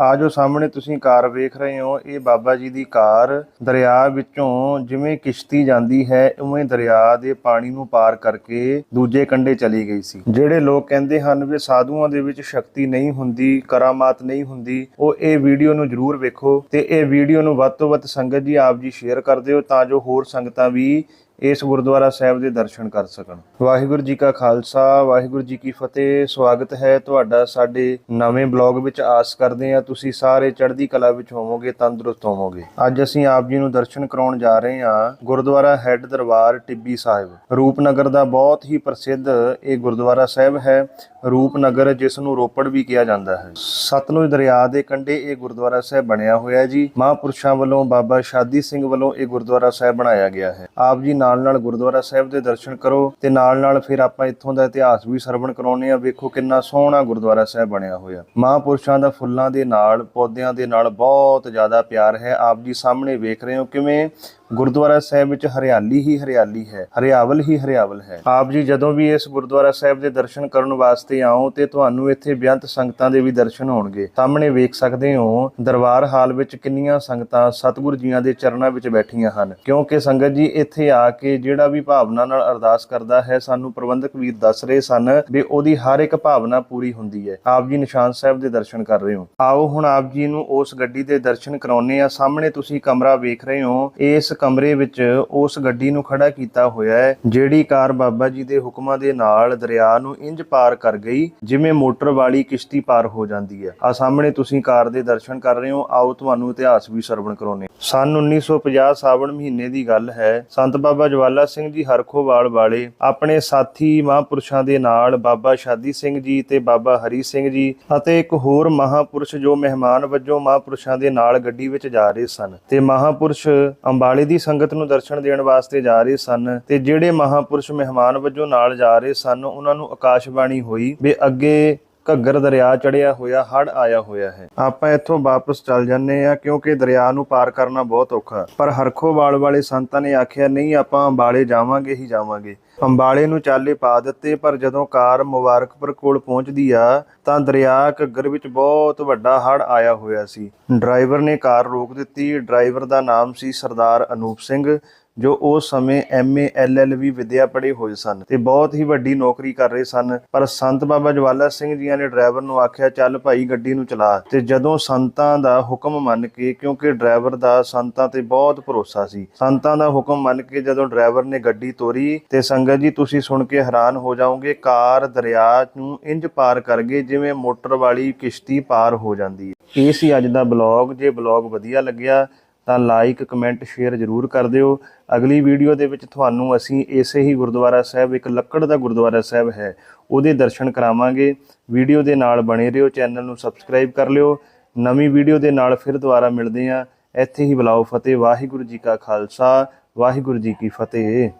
ਆ ਜੋ ਸਾਹਮਣੇ, ਤੁਸੀਂ ਕਾਰ ਵੇਖ ਰਹੇ ਹੋ, ਇਹ ਬਾਬਾ ਜੀ ਦੀ ਕਾਰ ਦਰਿਆ ਵਿੱਚੋਂ ਜਿਵੇਂ ਕਿਸ਼ਤੀ ਜਾਂਦੀ ਹੈ, ਉਵੇਂ ਦਰਿਆ ਦੇ ਪਾਣੀ ਨੂੰ ਪਾਰ ਕਰਕੇ ਦੂਜੇ ਕੰਢੇ ਚਲੀ ਗਈ ਸੀ। ਜਿਹੜੇ ਲੋਕ ਕਹਿੰਦੇ ਹਨ ਵੀ ਸਾਧੂਆਂ ਦੇ ਵਿੱਚ ਸ਼ਕਤੀ ਨਹੀਂ ਹੁੰਦੀ, ਕਰਾਮਾਤ ਨਹੀਂ ਹੁੰਦੀ, ਉਹ ਇਹ ਵੀਡੀਓ ਨੂੰ ਜਰੂਰ ਵੇਖੋ ਤੇ ਇਹ ਵੀਡੀਓ ਨੂੰ ਵੱਧ ਤੋਂ ਵੱਧ ਸੰਗਤ ਜੀ ਆਪ ਜੀ ਸ਼ੇਅਰ ਕਰ ਦਿਓ ਤਾਂ ਜੋ ਹੋਰ ਸੰਗਤਾਂ ਵੀ ਇਸ ਗੁਰਦੁਆਰਾ ਸਾਹਿਬ ਦੇ ਦਰਸ਼ਨ ਕਰ ਸਕਣ। ਵਾਹਿਗੁਰੂ ਜੀ ਕਾ ਖਾਲਸਾ, ਵਾਹਿਗੁਰੂ ਜੀ ਕੀ ਫਤਿਹ। ਸਵਾਗਤ ਹੈ ਤੁਹਾਡਾ ਸਾਡੇ ਨਵੇਂ ਬਲੌਗ ਵਿੱਚ। ਆਸ ਕਰਦੇ ਹਾਂ ਤੁਸੀਂ ਸਾਰੇ ਚੜ੍ਹਦੀ ਕਲਾ ਵਿੱਚ ਹੋਵੋਗੇ, ਤੰਦਰੁਸਤ ਹੋਵੋਗੇ। ਅੱਜ ਅਸੀਂ ਆਪ ਜੀ ਨੂੰ ਦਰਸ਼ਨ ਕਰਾਉਣ ਜਾ ਰਹੇ ਹਾਂ ਗੁਰਦੁਆਰਾ ਹੈੱਡ ਦਰਬਾਰ ਟਿੱਬੀ ਸਾਹਿਬ। ਰੂਪਨਗਰ ਦਾ ਬਹੁਤ ਹੀ ਪ੍ਰਸਿੱਧ ਇਹ ਗੁਰਦੁਆਰਾ ਸਾਹਿਬ ਹੈ। ਰੂਪਨਗਰ ਜਿਸ ਨੂੰ ਰੋਪੜ ਵੀ ਕਿਹਾ ਜਾਂਦਾ ਹੈ। ਸਤਲੁਜ ਦਰਿਆ ਦੇ ਕੰਢੇ ਇਹ ਗੁਰਦੁਆਰਾ ਸਾਹਿਬ ਬਣਿਆ ਹੋਇਆ ਹੈ ਜੀ। ਮਹਾਂਪੁਰਸ਼ਾਂ ਵੱਲੋਂ ਬਾਬਾ ਸ਼ਾਦੀ ਸਿੰਘ ਵੱਲੋਂ ਇਹ ਗੁਰਦੁਆਰਾ ਸਾਹਿਬ ਬਣਾਇਆ ਗਿਆ ਹੈ। ਆਪ ਜੀ ਨਾਲ ਨਾਲ ਗੁਰਦੁਆਰਾ ਸਾਹਿਬ ਦੇ ਦਰਸ਼ਨ ਕਰੋ ਤੇ ਨਾਲ ਨਾਲ ਫਿਰ ਆਪਾਂ ਇੱਥੋਂ ਦਾ ਇਤਿਹਾਸ ਵੀ ਸਰਵਣ ਕਰਾਉਨੇ ਆ ਵੇਖੋ ਕਿੰਨਾ ਸੋਹਣਾ ਗੁਰਦੁਆਰਾ ਸਾਹਿਬ ਬਣਿਆ ਹੋਇਆ। ਮਹਾਂਪੁਰਸ਼ਾਂ ਦਾ ਫੁੱਲਾਂ ਦੇ ਨਾਲ, ਪੌਦਿਆਂ ਦੇ ਨਾਲ ਬਹੁਤ ਜ਼ਿਆਦਾ ਪਿਆਰ ਹੈ। ਆਪ ਜੀ ਸਾਹਮਣੇ ਵੇਖ ਰਹੇ ਹੋ ਕਿਵੇਂ ਗੁਰਦੁਆਰਾ ਸਾਹਿਬ ਵਿੱਚ ਹਰਿਆਲੀ ਹੀ ਹਰਿਆਲੀ ਹੈ, ਹਰਿਆਵਲ ਹੀ ਹਰਿਆਵਲ ਹੈ। ਆਪ ਜੀ ਜਦੋਂ ਵੀ ਇਸ ਗੁਰਦੁਆਰਾ ਸਾਹਿਬ ਦੇ ਦਰਸ਼ਨ ਕਰਨ ਵਾਸਤੇ ਆਓ ਤੇ ਤੁਹਾਨੂੰ ਇੱਥੇ ਬੇਅੰਤ ਸੰਗਤਾਂ ਦੇ ਵੀ ਦਰਸ਼ਨ ਹੋਣਗੇ। ਸਾਹਮਣੇ ਵੇਖ ਸਕਦੇ ਹੋ ਦਰਬਾਰ ਹਾਲ ਵਿੱਚ ਕਿੰਨੀਆਂ ਸੰਗਤਾਂ ਸਤਿਗੁਰੂ ਜੀਆਂ ਦੇ ਚਰਨਾਂ ਵਿੱਚ ਬੈਠੀਆਂ ਹਨ। ਕਿਉਂਕਿ ਸੰਗਤ ਜੀ ਇੱਥੇ ਆ ਕੇ ਜਿਹੜਾ ਵੀ ਭਾਵਨਾ ਨਾਲ ਅਰਦਾਸ ਕਰਦਾ ਹੈ, ਸਾਨੂੰ ਪ੍ਰਬੰਧਕ ਵੀਰ ਦੱਸ ਰਹੇ ਸਨ ਵੀ ਉਹਦੀ ਹਰ ਇੱਕ ਭਾਵਨਾ ਪੂਰੀ ਹੁੰਦੀ ਹੈ। ਆਪ ਜੀ ਨਿਸ਼ਾਨ ਸਾਹਿਬ ਦੇ ਦਰਸ਼ਨ ਕਰ ਰਹੇ ਹੋ। ਆਓ ਹੁਣ ਆਪ ਜੀ ਨੂੰ ਉਸ ਗੱਡੀ ਦੇ ਦਰਸ਼ਨ ਕਰਾਉਨੇ ਆ ਸਾਹਮਣੇ ਤੁਸੀਂ ਕਮਰਾ ਵੇਖ ਰਹੇ ਹੋ। ਇਸ ਕਮਰੇ ਵਿੱਚ ਉਸ ਗੱਡੀ ਨੂੰ ਖੜਾ ਕੀਤਾ ਹੋਇਆ ਹੈ, ਜਿਹੜੀ ਕਾਰ ਬਾਬਾ ਜੀ ਦੇ ਹੁਕਮਾਂ ਦੇ ਨਾਲ ਦਰਿਆ ਨੂੰ ਇੰਜ ਪਾਰ ਕਰ ਗਈ, ਜਿਵੇਂ ਮੋਟਰ ਵਾਲੀ ਕਿਸ਼ਤੀ ਪਾਰ ਹੋ ਜਾਂਦੀ ਹੈ। ਆ ਸਾਹਮਣੇ ਤੁਸੀਂ ਕਾਰ ਦੇ ਦਰਸ਼ਨ ਕਰ ਰਹੇ ਹੋ। ਆਓ ਤੁਹਾਨੂੰ ਇਤਿਹਾਸ ਵੀ ਸਰਵਣ ਕਰਾਉਨੇ ਸਨ 1950 ਸਾਵਣ ਮਹੀਨੇ ਦੀ ਗੱਲ ਹੈ। ਸੰਤ ਬਾਬਾ ਜਵਾਲਾ ਸਿੰਘ ਜੀ ਹਰਖੋਵਾਲ ਵਾਲੇ, ਆਪਣੇ ਸਾਥੀ ਮਹਾਂਪੁਰਸ਼ਾਂ ਦੇ ਨਾਲ ਬਾਬਾ ਸ਼ਾਦੀ ਸਿੰਘ ਜੀ ਤੇ ਬਾਬਾ ਹਰੀ ਸਿੰਘ ਜੀ ਅਤੇ ਇੱਕ ਹੋਰ ਮਹਾਂਪੁਰਸ਼ ਜੋ ਮਹਿਮਾਨ ਵਜੋਂ ਮਹਾਂਪੁਰਸ਼ਾਂ ਦੇ ਨਾਲ ਗੱਡੀ ਵਿੱਚ ਜਾ ਰਹੇ ਸਨ ਤੇ ਮਹਾਂਪੁਰਸ਼ ਅੰਬਾਲੇ ਦੀ ਸੰਗਤ ਨੂੰ ਦਰਸ਼ਨ ਦੇਣ ਵਾਸਤੇ ਜਾ ਰਹੇ ਸਨ ਤੇ ਜਿਹੜੇ ਮਹਾਂਪੁਰਸ਼ ਮਹਿਮਾਨ ਵਜੋਂ ਨਾਲ ਜਾ ਰਹੇ ਸਨ, ਉਹਨਾਂ ਨੂੰ ਆਕਾਸ਼ਬਾਣੀ ਹੋਈ ਵੀ ਅੱਗੇ ਘੱਗਰ ਦਰਿਆ ਚੜਿਆ ਹੋਇਆ ਹੜ ਆਇਆ ਹੋਇਆ ਹੈ। ਆਪਾਂ ਇੱਥੋਂ ਵਾਪਸ ਚੱਲ ਜਾਂਦੇ ਆ ਕਿਉਂਕਿ ਦਰਿਆ ਨੂੰ ਪਾਰ ਕਰਨਾ ਬਹੁਤ ਔਖਾ। ਪਰ ਹਰਖੋਵਾਲ ਵਾਲੇ ਸੰਤਾਂ ਨੇ ਆਖਿਆ, ਨਹੀਂ, ਆਪਾਂ ਅੰਬਾਲੇ ਜਾਵਾਂਗੇ ਹੀ ਜਾਵਾਂਗੇ। ਅੰਬਾਲੇ ਨੂੰ ਚਾਲੇ ਪਾ ਦਿੱਤੇ, ਪਰ ਜਦੋਂ ਕਾਰ ਮੁਬਾਰਕਪੁਰ ਕੋਲ ਪਹੁੰਚਦੀ ਆ, ਤਾਂ ਦਰਿਆ ਘੱਗਰ ਵਿੱਚ ਬਹੁਤ ਵੱਡਾ ਹੜ ਆਇਆ ਹੋਇਆ ਸੀ। ਡਰਾਈਵਰ ਨੇ ਕਾਰ ਰੋਕ ਦਿੱਤੀ। ਡਰਾਈਵਰ ਦਾ ਨਾਮ ਸੀ ਸਰਦਾਰ ਅਨੂਪ ਸਿੰਘ। ਜੋ ਉਸ ਸਮੇਂ ਐਮਏ ਐਲਐਲਬੀ ਵਿਦਿਆ ਪੜ੍ਹੇ ਹੋਏ ਸਨ ਤੇ ਬਹੁਤ ਹੀ ਵੱਡੀ ਨੌਕਰੀ ਕਰ ਰਹੇ ਸਨ। ਪਰ ਸੰਤ ਬਾਬਾ ਜਵਾਲਾ ਸਿੰਘ ਜੀਆਂ ਨੇ ਡਰਾਈਵਰ ਨੂੰ ਆਖਿਆ, ਚੱਲ ਭਾਈ ਗੱਡੀ ਨੂੰ ਚਲਾ। ਤੇ ਜਦੋਂ ਸੰਤਾਂ ਦਾ ਹੁਕਮ ਮੰਨ ਕੇ, ਕਿਉਂਕਿ ਡਰਾਈਵਰ ਦਾ ਸੰਤਾਂ ਤੇ ਬਹੁਤ ਭਰੋਸਾ ਸੀ, ਸੰਤਾਂ ਦਾ ਹੁਕਮ ਮੰਨ ਕੇ ਜਦੋਂ ਡਰਾਈਵਰ ਨੇ ਗੱਡੀ ਤੋਰੀ ਤੇ ਸੰਗਤ ਜੀ, ਤੁਸੀਂ ਸੁਣ ਕੇ ਹੈਰਾਨ ਹੋ ਜਾਓਗੇ, ਕਾਰ ਦਰਿਆ ਨੂੰ ਇੰਜ ਪਾਰ ਕਰ ਗਏ ਜਿਵੇਂ ਮੋਟਰ ਵਾਲੀ ਕਿਸ਼ਤੀ ਪਾਰ ਹੋ ਜਾਂਦੀ ਹੈ। ਇਹ ਸੀ ਅੱਜ ਦਾ ਬਲੌਗ। ਜੇ ਬਲੌਗ ਵਧੀਆ ਲੱਗਿਆ ਤਾਂ ਲਾਈਕ ਕਮੈਂਟ ਸ਼ੇਅਰ ਜ਼ਰੂਰ ਕਰ ਦਿਓ। ਅਗਲੀ ਵੀਡੀਓ ਦੇ ਵਿੱਚ ਤੁਹਾਨੂੰ ਅਸੀਂ ਇਸੇ ਹੀ ਗੁਰਦੁਆਰਾ ਸਾਹਿਬ, ਇੱਕ ਲੱਕੜ ਦਾ ਗੁਰਦੁਆਰਾ ਸਾਹਿਬ ਹੈ, ਉਹਦੇ ਦਰਸ਼ਨ ਕਰਾਵਾਂਗੇ। ਵੀਡੀਓ ਦੇ ਨਾਲ ਬਣੇ ਰਹੋ ਚੈਨਲ ਨੂੰ ਸਬਸਕ੍ਰਾਈਬ ਕਰ ਲਿਓ। ਨਵੀਂ ਵੀਡੀਓ ਦੇ ਨਾਲ ਫਿਰ ਦੁਬਾਰਾ ਮਿਲਦੇ ਹਾਂ। ਇੱਥੇ ਹੀ ਬੁਲਾਓ ਫਤਿਹ, ਵਾਹਿਗੁਰੂ ਜੀ ਕਾ ਖਾਲਸਾ, ਵਾਹਿਗੁਰੂ ਜੀ ਕੀ ਫਤਿਹ।